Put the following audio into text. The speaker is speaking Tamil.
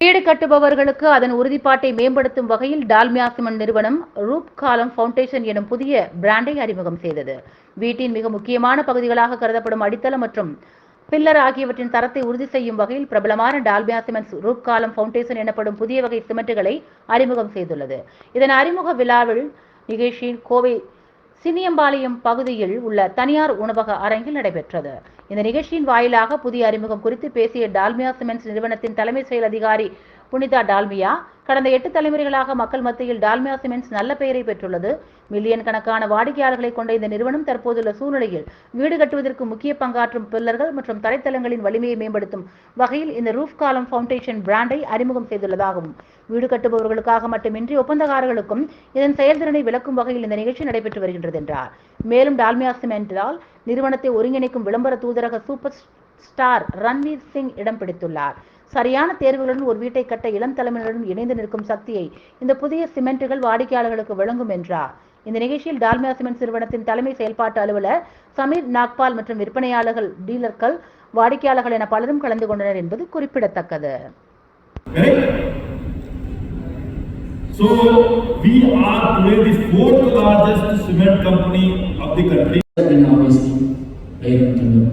வீடு கட்டுபவர்களுக்கு அதன் உறுதிப்பாட்டை மேம்படுத்தும் வகையில் டால்மியா சிமெண்ட் நிறுவனம் ரூப் காலம் ஃபவுண்டேஷன் எனும் புதிய பிராண்டை அறிமுகம் செய்தது. வீட்டின் மிக முக்கியமான பகுதிகளாக கருதப்படும் அடித்தளம் மற்றும் பில்லர் ஆகியவற்றின் தரத்தை உறுதி செய்யும் வகையில் பிரபலமான டால்மியா சிமெண்ட்ஸ் ரூப் காலம் ஃபவுண்டேஷன் எனப்படும் புதிய வகை சிமெண்ட்டுகளை அறிமுகம் செய்துள்ளது. இதன் அறிமுக விழாவில் நிகழ்ச்சியில் கோவை சினியம்பாளையம் பகுதியில் உள்ள தனியார் உணவக அரங்கில் நடைபெற்றது. இந்த நிகழ்ச்சியின் வாயிலாக புதிய அறிமுகம் குறித்து பேசிய டால்மியா சிமெண்ட்ஸ் நிறுவனத்தின் தலைமை செயல் அதிகாரி புனிதா டால்மியா. கடந்த எட்டு தலைமுறைகளாக மக்கள் மத்தியில் டால்மியா சிமெண்ட்ஸ் நல்ல பெயரை பெற்றுள்ளது. மில்லியன் கணக்கான வாடிக்கையாளர்களை கொண்ட இந்த நிறுவனம் தற்போதுள்ள சூழ்நிலையில் வீடு கட்டுவதற்கு முக்கிய பங்காற்றும் பில்லர்கள் மற்றும் தரைத்தளங்களின் வலிமையை மேம்படுத்தும் வகையில் இந்த ரூஃப் காலம் ஃபவுண்டேஷன் பிராண்டை அறிமுகம் செய்துள்ளதாகவும் வீடு கட்டுபவர்களுக்காக மட்டுமின்றி ஒப்பந்தக்காரர்களுக்கும் இதன் செயல்திறனை விளக்கும் வகையில் இந்த நிகழ்ச்சி நடைபெற்று வருகின்றது என்றார். மேலும் டால்மியா சிமெண்டால் நிறுவனத்தை ஒருங்கிணைக்கும் விளம்பர தூதரக சூப்பர் ஸ்டார் ரன்வீர் சிங் இடம் பிடித்துள்ளார். சரியான தேர்வுகளுடன் ஒரு வீட்டை கட்ட இளம் தலைமுறையுடன் இணைந்து நிற்கும் சக்தியை இந்த புதிய சிமெண்ட்டுகள் வாடிக்கையாளர்களுக்கு வழங்கும் என்றார் இந்த நிகழ்ச்சியில் டால்மியா சிமெண்ட்ஸ் நிறுவனத்தின் தலைமை செயல்பாட்டு அலுவலர் சமீர் நாக்பால் மற்றும் விற்பனையாளர்கள் டீலர்கள் வாடிக்கையாளர்கள் என பலரும் கலந்து கொண்டனர் என்பது குறிப்பிடத்தக்கது? So we are today the fourth largest cement company of the country. and obviously Iron Thunder